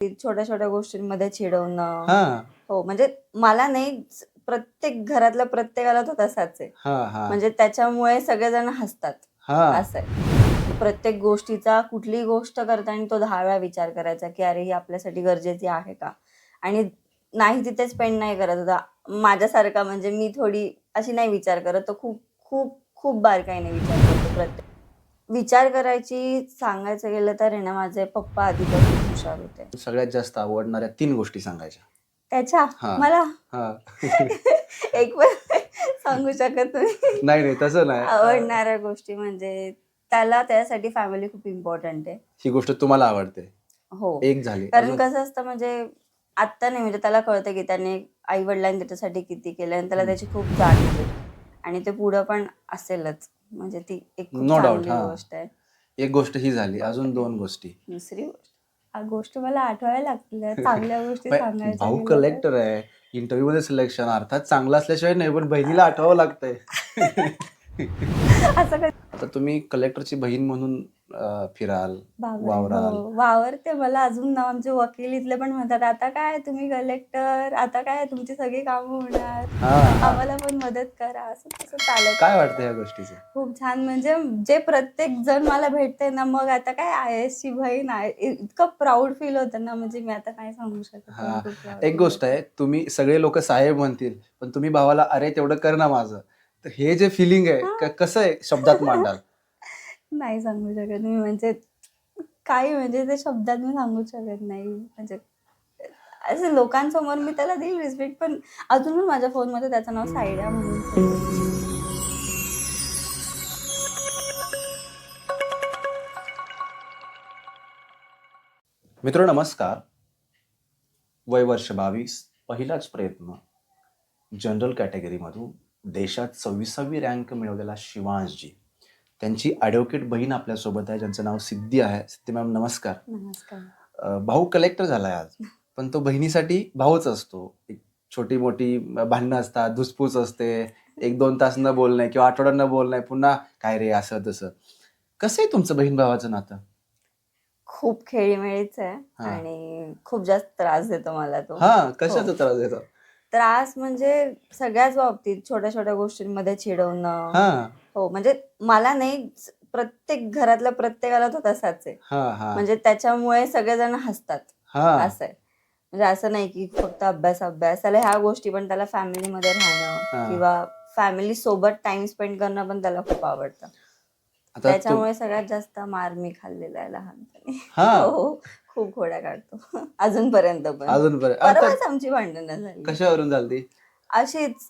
छोट्या छोट्या गोष्टींमध्ये चिडवणं. हा. म्हणजे मला नाही प्रत्येक घरातल्या प्रत्येकाला तो तसाच आहे. हा हा. म्हणजे त्याच्यामुळे सगळेजण हसतात. हा. असं आहे. प्रत्येक गोष्टीचा कुठलीही गोष्ट करताना तो दहा वेळा विचार करायचा की अरे ही आपल्यासाठी गरजेची आहे का? आणि नाही तिथे स्पेंड नाही करत होता. माझ्यासारखा म्हणजे मी थोडी अशी नाही विचार करत. तो खूप खूप खूप बारकाईने विचार करतो प्रत्येक विचार करायची सांगायचं गेलं तर आहे ना माझे पप्पा आधीपासून हुशार होते. सगळ्यात जास्त आवडणाऱ्या तीन गोष्टी सांगायच्या. त्याच्या? हा. मला? हा. एक पण सांगू शकत नाही. नाही नाही तसं नाही. आवडणाऱ्या गोष्टी म्हणजे त्याला त्यासाठी फॅमिली खूप इम्पॉर्टंट आहे. ही गोष्ट तुम्हाला आवडते. हो. एक झाली. कारण अजून? कसं असतं म्हणजे आत्ता नाही म्हणजे त्याला कळतं की त्याने आई वडिलांनी त्याच्यासाठी किती केलं आणि त्याला त्याची खूप जाणीव आहे. आणि ते पुढं पण असेलच. म्हणजे ती एक खूप No doubt, चांगली हा. गोष्ट आहे. एक गोष्ट ही झाली. अजून दोन गोष्टी. दुसरी गोष्ट. आ, गोष्ट मला आठवायला लागतील चांगल्या गोष्टी सांगायच्या भाऊ तर. कलेक्टर आहे. इंटरव्ह्यू मध्ये सिलेक्शन अर्थात चांगला असल्याशिवाय नाही पण बहिणीला आठवावं लागतंय. असं कधी आता तुम्ही कलेक्टरची बहीण म्हणून अं, फिराल बापरे, वावराल. हो, वावरते मला अजून ना आमचे वकील इथले पण म्हणतात आता काय तुम्ही कलेक्टर आता काय तुमची सगळी कामं होणार? हा. हा. आम्हाला पण मदत करा. असं तसं चालत काय वाटतं या गोष्टीचं? खूप छान. म्हणजे जे प्रत्येक जण मला भेटते ना मग आता काय आय एस ची बहीण आहे. इतकं प्राऊड फील होतं ना म्हणजे मी आता काय सांगू शकत. नाही. खूप proud एक गोष्ट आहे तुम्ही सगळे लोक साहेब म्हणतील पण तुम्ही भावाला अरे तेवढं कर ना माझं. तर हे जे फिलिंग आहे क- कसं आहे शब्दात मांडाल. नाही सांगू शकत मी म्हणजे काही म्हणजे ते शब्दात मी सांगू शकत नाही म्हणजे असे लोकांसमोर मी त्याला देईल रिस्पेक्ट पण अजून पण माझ्या फोनमध्ये त्याचं नाव सायडा म्हणून आहे. मित्र नमस्कार वय वर्ष बावीस पहिलाच प्रयत्न जनरल कॅटेगरीमधून देशात सव्वीसावी रँक मिळवलेला शिवांशजी. त्यांची ॲडव्होकेट बहीण आपल्यासोबत आहे ज्यांचं नाव सिद्धी आहे. सिद्धी मॅम नमस्कार. नमस्कार. अं, भाऊ कलेक्टर झालाय आज पण तो बहिणीसाठी भाऊच असतो. एक छोटी मोठी भांडणं असतात धुसफूस असते एक दोन तास न बोलणे किंवा आठवडा न बोलणे पुन्हा काय रे असं तसं. कसं आहे तुमचं बहीण भावाचं नातं? खूप खेळीमेळीच आहे हा. आणि खूप जास्त त्रास देतो मला तो. हा कशाचा हो. त्रास देतो? त्रास म्हणजे सगळ्याच बाबतीत छोट्या छोट्या गोष्टींमध्ये चिडवणं. हा. हो म्हणजे मला नाही प्रत्येक घरातल्या प्रत्येकाला तो तसाच आहे हा हा. म्हणजे त्याच्यामुळे सगळेजण हसतात. हा. असं आहे. म्हणजे असं नाही की फक्त अभ्यास अभ्यास. त्याला ह्या गोष्टी पण त्याला फॅमिलीमध्ये राहणं हा. किंवा फॅमिली सोबत टाइम स्पेंड करणं पण त्याला खूप आवडतं. आता तू त्याच्यामुळे सगळ्यात जास्त मार मी खाल्लेला आहे लहानपणी. हा. हो. खूप घोड्या काढतो अजूनपर्यंत पण अजून बरं आता परवाच आमची भांडणं झाली कशावरून झाली अशीच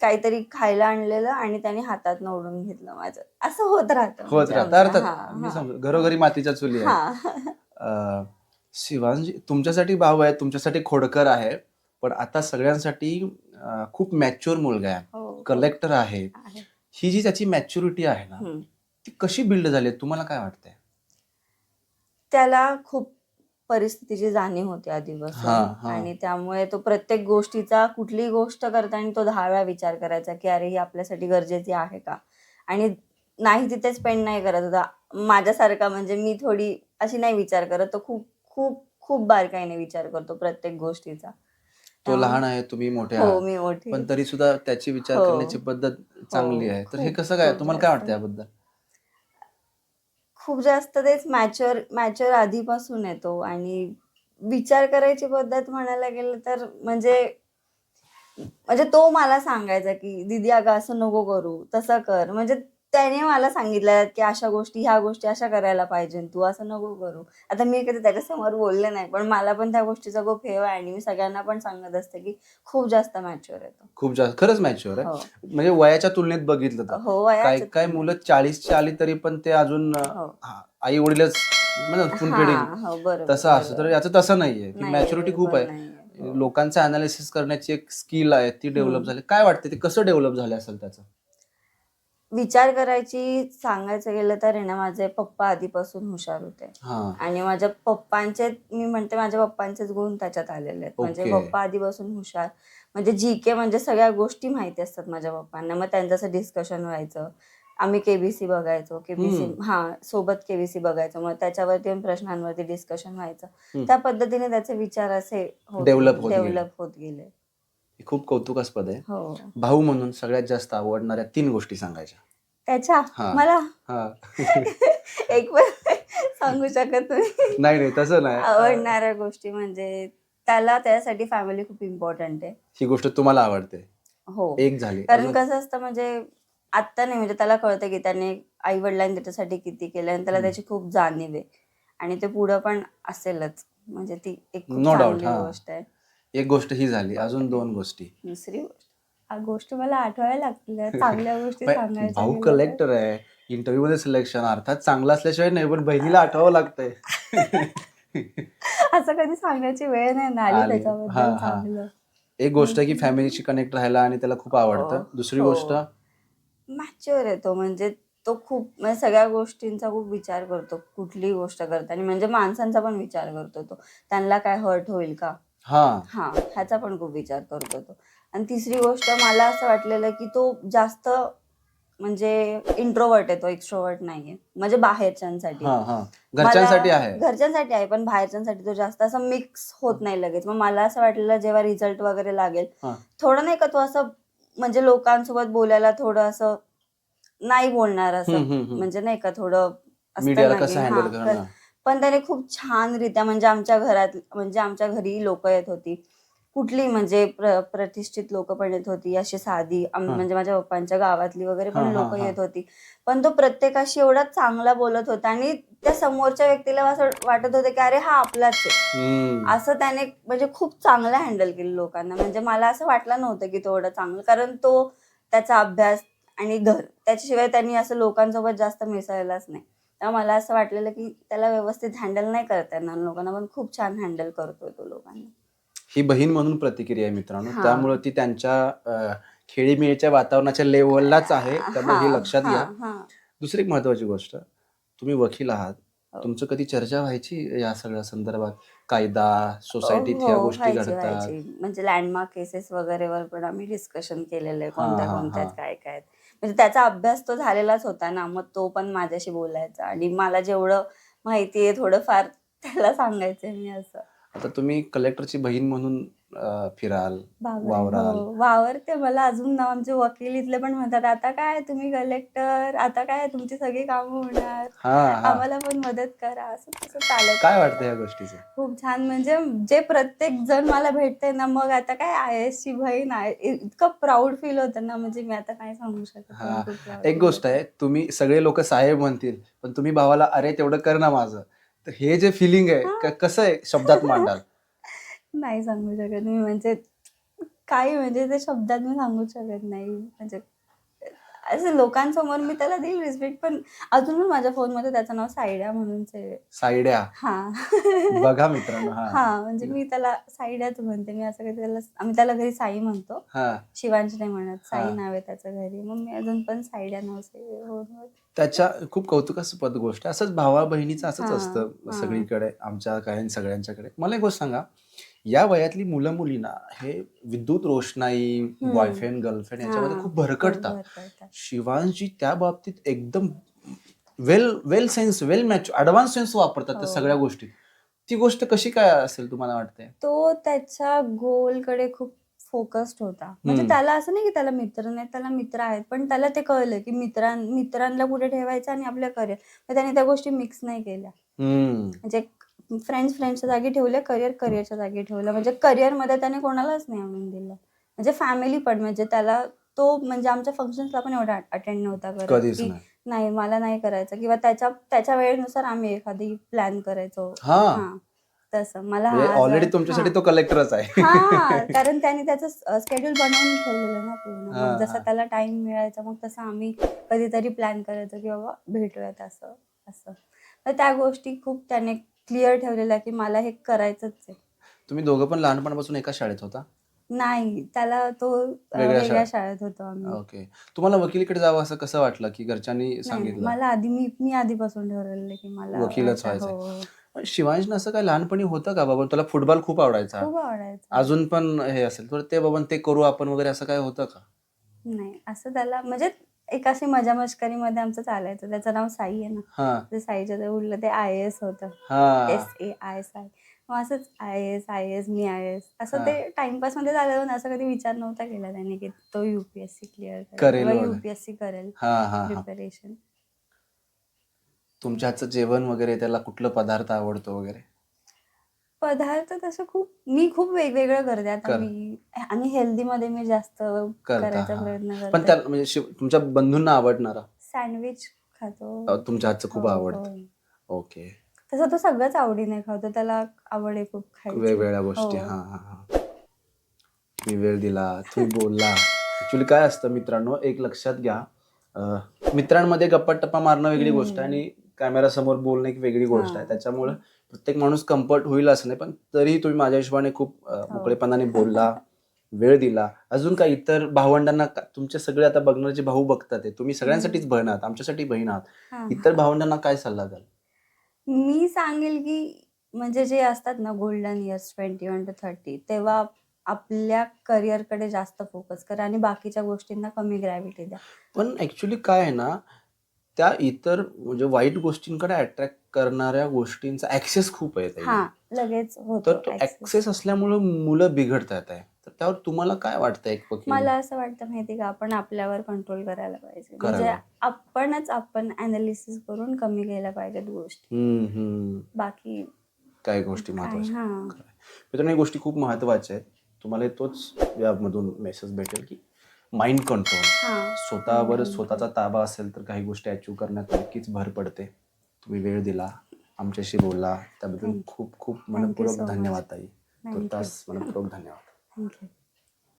काहीतरी खायला आणलेलं आणि त्याने हातात ओढून घेतलं माझं असं होत राहतं होत म्हणजे राहतं आमचं. अर्थात हा, मी हा. समजू घरोघरी मातीच्या चुली आहे हा शिवांजी तुमच्यासाठी भाऊ आहे तुमच्यासाठी खोडकर आहे पण आता सगळ्यांसाठी खूप मॅच्युअर मुलगा आहे हो. कलेक्टर आहे आहे. ही जी त्याची मॅच्युरिटी आहे ना. ती कशी बिल्ड झाली? तुम्हाला काय वाटतंय त्याला खूप परिस्थितीची जाणीव होती हा, आधीपासून. हा. आणि त्यामुळे तो प्रत्येक गोष्टीचा कुठलीही गोष्ट करताना तो दहा वेळा विचार करायचा की अरे ही आपल्यासाठी गरजेची आहे का? आणि नाही तिथे स्पेंड नाही करत होता. माझ्यासारखा म्हणजे मी थोडी अशी नाही विचार करत. तो खूप खूप खूप बारकाईने विचार करतो प्रत्येक गोष्टीचा. तो लहान आहे तुम्ही मोठे हो मी मोठी पण तरी सुद्धा त्याची विचार हो. करण्याची पद्धत चांगली आहे. तर हे कसं काय तुम्हाला काय. वाटतं याबद्दल? खूप जास्त तेच मॅचर मॅचर आधीपासून येतो आणि विचार करायची पद्धत म्हणायला गेलं तर म्हणजे म्हणजे तो मला सांगायचा की दीदी अगं असं नको करू. तसं कर. म्हणजे त्याने मला सांगितलं की अशा गोष्टी ह्या गोष्टी अशा करायला पाहिजे तू असं नको करू. आता मी कधी त्याच्यासमोर बोलले नाही पण मला पण त्या गोष्टीचा खूप हेवा आहे आणि मी सगळ्यांना पण सांगत असते की खूप जास्त मॅच्युअर येतो खूप जास्त खरंच मॅच्युअर आहे. हो. म्हणजे वयाच्या तुलनेत बघितलं तर. हो काय वयाच्या काय. मुलं चाळीसची आली तरी पण ते अजून हो. आई वडीलच हा, हो, बरोबर, तसं असतं. तर बरोबर. याचं तसं नाहीये की मॅच्युरिटी खूप बरोबर आहे. नाहीये. लोकांचं अनालिसिस करण्याची एक स्किल आहे ती डेव्हलप हम्म. झाली. काय वाटते ते कसं डेव्हलप झालं असेल त्याचं? विचार करायची सांगायचं गेलं तर आहे ना माझे पप्पा आधीपासून हुशार होते. हा. आणि माझ्या पप्पांचे मी म्हणते माझ्या पप्पांचेच गुण त्याच्यात आलेले आहेत. म्हणजे. पप्पा आधीपासून हुशार. म्हणजे जी के म्हणजे सगळ्या गोष्टी माहिती असतात माझ्या पप्पांना. मग त्यांचं असं डिस्कशन व्हायचं. आम्ही केबीसी बघायचो. केबीसी हम्म. हा सोबत केबीसी बघायचो. मग त्याच्यावरती प्रश्नांवरती डिस्कशन व्हायचं. हम्म. त्या पद्धतीने त्याचे विचार असे Develop होत गेले. डेव्हलप होत गेले. हे खूप कौतुकास्पद आहे. हो. भाऊ म्हणून सगळ्यात जास्त आवडणाऱ्या तीन गोष्टी सांगायच्या. त्याच्या? हा. मला? हा. एक पण सांगू शकत नाही. नाही नाही तसं नाही. आवडणाऱ्या गोष्टी म्हणजे त्याला त्यासाठी फॅमिली खूप इम्पॉर्टंट आहे. ही गोष्ट तुम्हाला आवडते. हो. एक झाली. कारण अजून? कसं असतं म्हणजे आत्ता नाही म्हणजे त्याला कळतं की त्याने आई वडिलांनी त्याच्यासाठी किती केलं आणि त्याला हम्म. त्याची खूप जाणीव आहे. आणि ते पुढं पण असेलच. म्हणजे ती एक खूप No doubt, चांगली हा. गोष्ट आहे. एक गोष्ट ही झाली अजून दोन गोष्टी दुसरी गोष्ट आ, गोष्ट मला आठवायला लागतील चांगल्या गोष्टी पण सांगायच्या भाऊ गेल्या तर. कलेक्टर आहे इंटरव्ह्यू मध्ये सिलेक्शन अर्थात चांगलं असल्याशिवाय नाही पण बहिणीला आठवावं लागतंय असं कधी सांगण्याची वेळ नाही ना आली आली. हा, त्याच्याबद्दल हा. चांगलं एक गोष्ट आहे की फॅमिलीशी कनेक्ट राहायला आणि त्याला खूप आवडतं हो, दुसरी हो. गोष्ट मॅच्युअर आहे तो म्हणजे तो खूप म्हणजे सगळ्या गोष्टींचा खूप विचार करतो कुठलीही गोष्ट करताना म्हणजे माणसांचा पण विचार करतो तो त्यांना काय हर्ट होईल का हा. हा ह्याचा पण खूप विचार करतो तो आणि तिसरी गोष्ट मला असं वाटलेलं की तो जास्त म्हणजे इंट्रोवर्ट आहे तो एक्स्ट्रोवर्ट नाहीये. म्हणजे बाहेरच्यांसाठी. हा हा. घरच्यांसाठी मला- आहे. घरच्यांसाठी आहे पण बाहेरच्यांसाठी तो जास्त असं मिक्स होत नाही लगेच. मग मला असं वाटलेलं जेव्हा रिझल्ट वगैरे लागेल हा. थोडं नाही का तो असं म्हणजे लोकांसोबत बोलायला थोडं असं नाही बोलणार असं. हम्म, हम्म, हम्म. म्हणजे नाही का थोडं असतं मीडियाला ना की कसं हा, हँडल तर- करणं पण त्याने खूप छान रित्या म्हणजे आमच्या घरात म्हणजे आमच्या घरी लोक येत होती कुठली म्हणजे प्र, प्रतिष्ठित लोक पण येत होती अशी साधी आम- हा. म्हणजे माझ्या पप्पांच्या गावातली वगैरे हा, पण हा, लोक हा. येत होती पण तो प्रत्येकाशी एवढा चांगला बोलत होता आणि त्या समोरच्या व्यक्तीला असं वाटत होतं की अरे हा आपलाच आहे हम्म. असं त्याने म्हणजे खूप चांगलं हँडल केलं लोकांना म्हणजे मला असं वाटलं नव्हतं की तो एवढं चांगलं कारण तो त्याचा अभ्यास आणि घर त्याच्याशिवाय त्यांनी असं लोकांसोबत जास्त मिसळलाच नाही तेव्हा मला असं वाटलेलं की त्याला व्यवस्थित हँडल नाही करता येणार लोकांना पण खूप छान हँडल करतोय तो लोकांना ही बहीण म्हणून प्रतिक्रिया आहे मित्रांनो. त्यामुळे ती त्यांच्या खेळीमेळीच्या वातावरणाच्या लेवललाच आहे त्यामुळे हे लक्षात घ्या. दुसरी एक महत्वाची गोष्ट तुम्ही वकील आहात हो. तुमचं कधी चर्चा व्हायची या सगळ्या संदर्भात कायदा सोसायटीत ह्या हो, गोष्टी व्हायची, घडतात. म्हणजे लँडमार्क केसेस वगैरेवर पण आम्ही डिस्कशन केलेलं आहे कोणत्या कोणत्यात हा. काय काय. म्हणजे त्याचा अभ्यास तो झालेलाच होता ना मग तो पण माझ्याशी बोलायचा आणि मला जेवढं माहिती आहे थोडंफार त्याला सांगायचंय मी असं. आता तुम्ही कलेक्टरची बहीण म्हणून अं, फिराल वावराल. हो, वावरते मला अजून ना आमचे वकील इथले पण म्हणतात आता काय तुम्ही कलेक्टर आता काय तुमची सगळी कामं होणार? हा हा. आम्हाला पण मदत करा. असं तसं चालत काय वाटतं या गोष्टीचं? खूप छान. म्हणजे जे प्रत्येक जण मला भेटते ना मग आता काय आय एस ची बहीण आहे. इतकं प्राऊड फील होतं ना म्हणजे मी आता काय सांगू शकत नाही. खूप proud एक feel गोष्ट. आहे तुम्ही सगळे लोक साहेब म्हणतील पण तुम्ही भावाला अरे तेवढं कर ना माझं. तर हे जे फिलिंग आहे क- कसं आहे शब्दात मांडाल? नाही सांगू शकत मी. म्हणजे काही म्हणजे ते शब्दात मी सांगू शकत नाही. म्हणजे असं लोकांसमोर मी त्याला देईल रिस्पेक्ट पण अजून पण माझ्या फोनमध्ये त्याचं नाव सायड्या म्हणून आहे साईड्या हा. बघा मित्रांनो हा. म्हणजे मी त्याला साईड्याच म्हणते. मी असं काही त्याला आम्ही त्याला घरी साई म्हणतो. हा. शिवांश नाही म्हणत. साई. नाव आहे त्याचं घरी. मग मी अजून पण साईड्या नाव. त्याच्या खूप कौतुकास्पद गोष्ट. असंच भावा बहिणीचं असंच असतं. सगळीकडे आमच्या काही सगळ्यांच्याकडे. मला एक गोष्ट सांगा. या वयातली मुलं मुलींना हे विद्युत रोषणाई हम्म. बॉयफ्रेंड गर्लफ्रेंड याच्यामध्ये हा, खूप भरकटतात. शिवांशी त्या बाबतीत एकदम well well sense well match advance sense वापरतात त्या हो. सगळ्या गोष्टी ती गोष्ट कशी काय असेल तुम्हाला वाटते तो त्याच्या गोलकडे खूप फोकस्ड होता म्हणजे हम्म. त्याला असं नाही की त्याला मित्र नाही त्याला मित्र आहेत पण त्याला ते कळलं की मित्रां मित्रांना कुठे ठेवायचं आणि आपल्या करिअर त्याने त्या गोष्टी मिक्स नाही केल्या हम्म. म्हणजे फ्रेंड्स फ्रेंड्सच्या जागी ठेवले करिअर करिअरच्या जागी ठेवलं म्हणजे career मध्ये त्याने कोणालाच नाही आणून दिलं. म्हणजे फॅमिली पण म्हणजे त्याला तो म्हणजे आमच्या फंक्शन्सला पण एवढा अटेंड नव्हता करत की नाही. मला नाही करायचं. किंवा त्याच्या त्याच्या वेळेनुसार आम्ही एखादी प्लॅन करायचो. हा. तसं. मला म्हणजे ऑलरेडी जा- तुमच्यासाठी. तो कलेक्टरच आहे. कारण त्याने त्याचं स्केड्यूल बनवून ठेवलेलं ना पूर्ण. जसं. त्याला टाइम मिळायचा मग तसं आम्ही कधीतरी प्लॅन करायचो की बाबा भेटूयात असं असं. तर त्या गोष्टी खूप त्याने क्लिअर ठेवलेल्या की मला हे करायचंच आहे. तुम्ही दोघं पण लहानपणापासून एका शाळेत होता? नाही त्याला तो अं, वेगळ्या वेगळ्या शाळेत. होतो आम्ही. ओके. तुम्हाला वकिलीकडे जावं असं कसं वाटलं की घरच्यांनी नाही, सांगितलं? मला आधी मी मी आधीपासून ठरवलेलं की मला वकीलच व्हायचं-. हो, पण शिवांशनं असं काय लहानपणी होतं का बाबा? तुला फुटबॉल खूप आवडायचा. खूप आवडायचं. अजून पण हे असेल. तर ते बाबा ते करू आपण वगैरे असं काय होतं का? नाही असं त्याला म्हणजे एक अशी मजा मस्करीमध्ये आमचं चालायचं. त्याचं नाव साई आहे ना. हा. ते साईच्या उरलं ते आय एस होतं. हा. S A I S I. मग असंच आय एस आय एस मी आय एस. असं. ते टाइमपासमध्ये झालं ना असं कधी विचार नव्हता केला त्याने की तो युपीएससी क्लिअर करेल करेल किंवा वगैरे. युपीएससी करेल हा हा हा. प्रिपरेशन. तुमच्या हातचं जेवण वगैरे त्याला कुठलं पदार्थ आवडतो वगैरे? पदार्थ तसं खूप मी खूप वेगवेगळं करते. आता कर. मी आणि हेल्दी मध्ये मी जास्त करायचा. प्रयत्न पण त्या म्हणजे शिव- तुमच्या बंधूंना आवडणारा? सँडविच खातो. अ, तुमच्या हातचं खूप हो, आवडतं. हो. ओके. तसं तो सगळंच आवडीने खातो. त्याला आवड आहे खूप खायची. वेगवेगळ्या गोष्टी हो. हा हा हा. मी वेळ दिला तुम्ही बोलला. ऍक्च्युली काय असतं मित्रांनो एक लक्षात घ्या. अं, मित्रांमध्ये गप्पा टप्पा मारणं वेगळी. गोष्ट आहे आणि कॅमेरा समोर बोलणं एक वेगळी गोष्ट आहे. त्याच्यामुळे प्रत्येक माणूस कम्फर्ट होईल असं नाही पण तरीही तुम्ही माझ्या हिशोबाने खूप हो. मोकळेपणाने बोलला वेळ दिला अजून काय इतर भावंडांना तुमचे सगळे आता बघणारे जे भाऊ बघतात तुम्ही सगळ्यांसाठीच बहीण आहात आमच्यासाठी बहीण आहात. इतर भावंडांना काय सल्ला द्याल मी सांगेल की म्हणजे जे असतात ना golden years twenty one two thirty तेव्हा आपल्या करिअरकडे जास्त फोकस करा आणि बाकीच्या गोष्टींना कमी ग्रॅव्हिटी द्या पण ऍक्च्युली काय आहे ना त्या इतर म्हणजे वाईट गोष्टींकडे अट्रॅक्ट करणाऱ्या गोष्टींचा ऍक्सेस खूप आहे. हा लगेच तर होतो तो access. ऍक्सेस असल्यामुळे मुलं बिघडतात आहे तर त्यावर तुम्हाला काय वाटतं एक वकील मला असं वाटतं माहिती का आपण आपल्यावर कंट्रोल करायला पाहिजे म्हणजे करायला. आपणच आपण अनालिसिस करून कमी केल्या पाहिजेत गोष्टी हम्म, हम्म. बाकी काय गोष्टी काय महत्त्वाच्या हा मित्रांनो या गोष्टी खूप महत्त्वाच्या आहेत तुम्हाला तोच यामधून मेसेज भेटेल की माइंड कंट्रोल हा स्वतःवर. स्वतःचा ताबा असेल तर काही गोष्टी अचीव करण्यात नक्कीच भर पडते तुम्ही वेळ दिला आमच्याशी बोलला त्याबद्दल Thank. खूप खूप you मनपूर्वक so much. धन्यवाद ताई Thank you. तुर्तास मनपूर्वक धन्यवाद